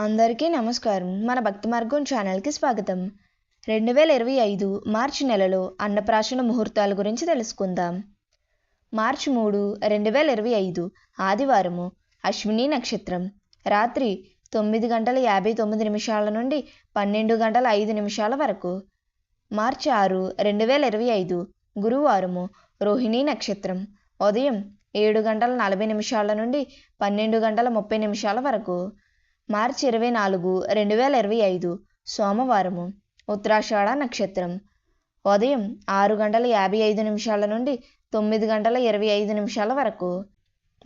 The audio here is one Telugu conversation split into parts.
అందరికీ నమస్కారం. మన భక్తి మార్గం ఛానల్కి స్వాగతం. రెండు వేల ఇరవై ఐదు మార్చి నెలలో అన్నప్రాశన ముహూర్తాల గురించి తెలుసుకుందాం. మార్చి మూడు రెండు వేల ఇరవై ఐదు ఆదివారము అశ్విని నక్షత్రం. రాత్రి తొమ్మిది గంటల యాభై తొమ్మిది నిమిషాల నుండి పన్నెండు గంటల ఐదు నిమిషాల వరకు. మార్చి ఆరు రెండు వేల ఇరవై ఐదు గురువారము రోహిణి నక్షత్రం. ఉదయం ఏడు గంటల నలభై నిమిషాల నుండి పన్నెండు గంటల ముప్పై నిమిషాల వరకు. మార్చి ఇరవై నాలుగు రెండు వేల ఇరవై ఐదు సోమవారము ఉత్తరాషాఢ నక్షత్రం. ఉదయం ఆరు గంటల యాభై ఐదు నిమిషాల నుండి తొమ్మిది గంటల ఇరవై ఐదు నిమిషాల వరకు.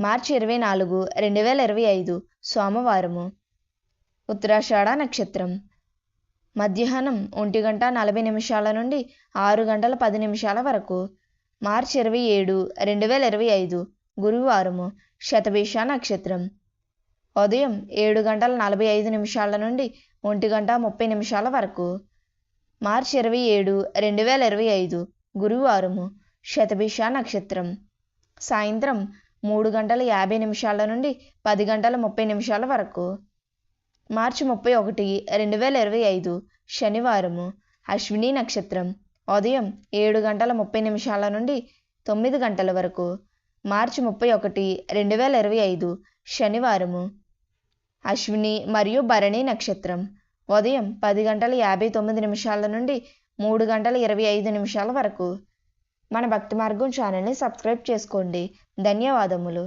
మార్చి ఇరవై నాలుగు రెండు వేల ఇరవై ఐదు సోమవారము ఉత్తరాషాఢ నక్షత్రం. మధ్యాహ్నం ఒంటి గంట నలభై నిమిషాల నుండి ఆరు గంటల పది నిమిషాల వరకు. మార్చి ఇరవై ఏడు రెండు వేల ఇరవై ఐదు గురువారము శతభిష నక్షత్రం. ఉదయం ఏడు గంటల నలభై ఐదు నిమిషాల నుండి ఒంటి గంట ముప్పై నిమిషాల వరకు. మార్చి ఇరవై ఏడు రెండు వేల ఇరవై ఐదు గురువారము శతభిష నక్షత్రం. సాయంత్రం మూడు గంటల యాభై నిమిషాల నుండి పది గంటల ముప్పై నిమిషాల వరకు. మార్చి ముప్పై ఒకటి రెండు వేల ఇరవై ఐదు శనివారము అశ్విని నక్షత్రం. ఉదయం ఏడు గంటల ముప్పై నిమిషాల నుండి తొమ్మిది గంటల వరకు. మార్చి ముప్పై ఒకటి రెండు వేల ఇరవై ఐదు శనివారము అశ్విని మరియు భరణి నక్షత్రం. ఉదయం పది గంటల యాభై తొమ్మిది నిమిషాల నుండి మూడు గంటల ఇరవై ఐదు నిమిషాల వరకు. మన భక్తి మార్గం ఛానల్ని సబ్స్క్రైబ్ చేసుకోండి. ధన్యవాదములు.